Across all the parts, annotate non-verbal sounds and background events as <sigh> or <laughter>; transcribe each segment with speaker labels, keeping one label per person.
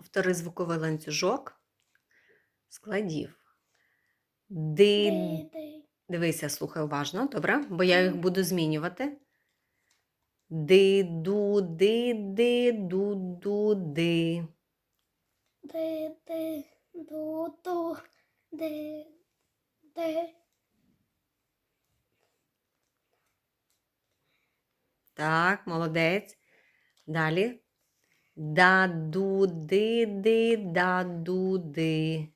Speaker 1: Повтори звуковий ланцюжок складів. Ди. Дивися, слухай уважно, добре? Бо я їх буду змінювати. Ди, ду, ди, ди, ду, ду, ди.
Speaker 2: Ди-ди. Ду-ду. Ди-ди.
Speaker 1: Так, молодець. Далі. Да, ду, ди, ди, да, ду, ди.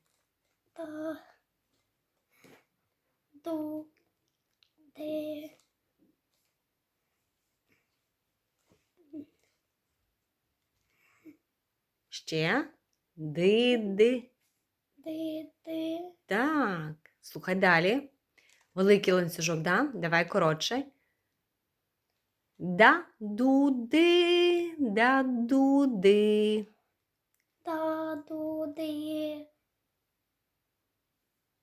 Speaker 2: Та. Ду. Ди.
Speaker 1: Ще. Ди, ди.
Speaker 2: Ди-ди.
Speaker 1: Так. Слухай далі. Великий ланцюжок, да? Давай коротше. Да, ду, ди, да, ду, ди.
Speaker 2: Та-ду-ди.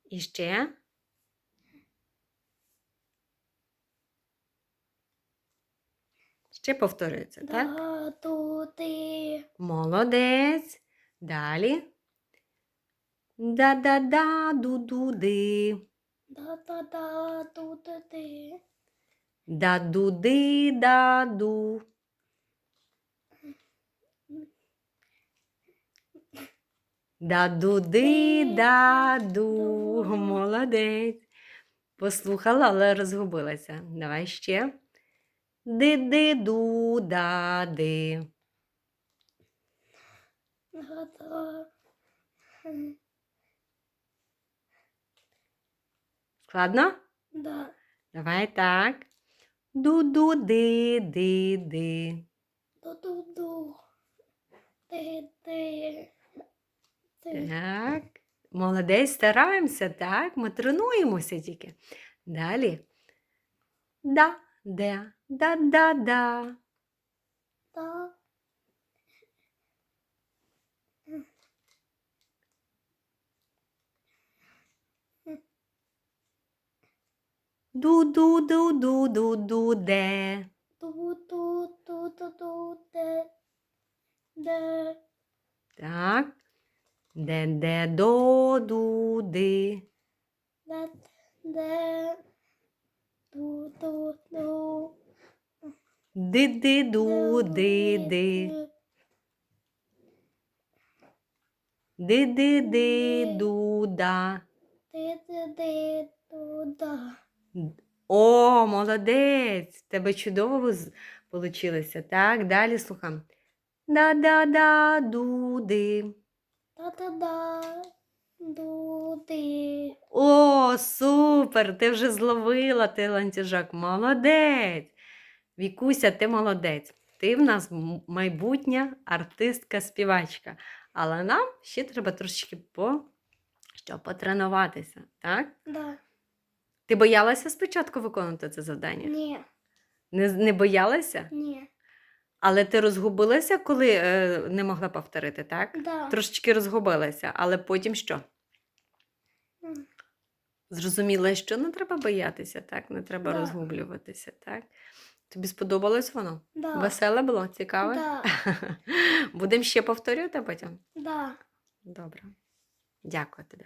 Speaker 1: І ще. Ще повторюється, так?
Speaker 2: Да-ду-ди.
Speaker 1: Молодець. Далі. Да-да-да, ду-ду-ди.
Speaker 2: Да-да-да-ду-ди-ди.
Speaker 1: Да-ду-ди, да-ду. Да-ду-ди, да-ду. Молодець. Послухала, але розгубилася. Давай ще. Ди-ди-ду, да-ди. Складно?
Speaker 2: Да.
Speaker 1: Давай так. Ду-ду-ди-ди-ди.
Speaker 2: Ду-ду-ду. Ди-ди.
Speaker 1: Так. Молодець, стараємося, так? Ми тренуємося тільки. Далі. Да, де, да, да, да.
Speaker 2: Да.
Speaker 1: Ду-ду-ду-ду-ду-ду, де.
Speaker 2: Ду-ду-ду-ду-ду. Де. Де.
Speaker 1: Так. Де, де, до, ду, ди.
Speaker 2: Де. Де. Ду-ду-ду.
Speaker 1: Ди-ди-ду, ди-ди. Ди-ди-ди-ду-да.
Speaker 2: Ди-ди-ди-ду-да.
Speaker 1: О, молодець! Тебе чудово вийшло. Так, далі слухам. Да-да-да-ду-ди.
Speaker 2: Та-та-да. Ду-ди.
Speaker 1: О, супер! Ти вже зловила ти ланцюжок. Молодець! Вікуся, ти молодець. Ти в нас майбутня артистка-співачка. Але нам ще треба трошечки по... що, потренуватися. Так?
Speaker 2: Да.
Speaker 1: Ти боялася спочатку виконувати це завдання?
Speaker 2: Ні.
Speaker 1: Не, не боялася?
Speaker 2: Ні.
Speaker 1: Але ти розгубилася, коли е, не могла повторити, так?
Speaker 2: Да.
Speaker 1: Трошечки розгубилася, але потім що?
Speaker 2: М.
Speaker 1: Зрозуміла, що не треба боятися, так? Не треба
Speaker 2: Да.
Speaker 1: розгублюватися, так? Тобі сподобалось воно?
Speaker 2: Да.
Speaker 1: Веселе було? Цікаве?
Speaker 2: Да. <laughs>
Speaker 1: Будемо ще повторювати потім?
Speaker 2: Да.
Speaker 1: Добре. Дякую тобі.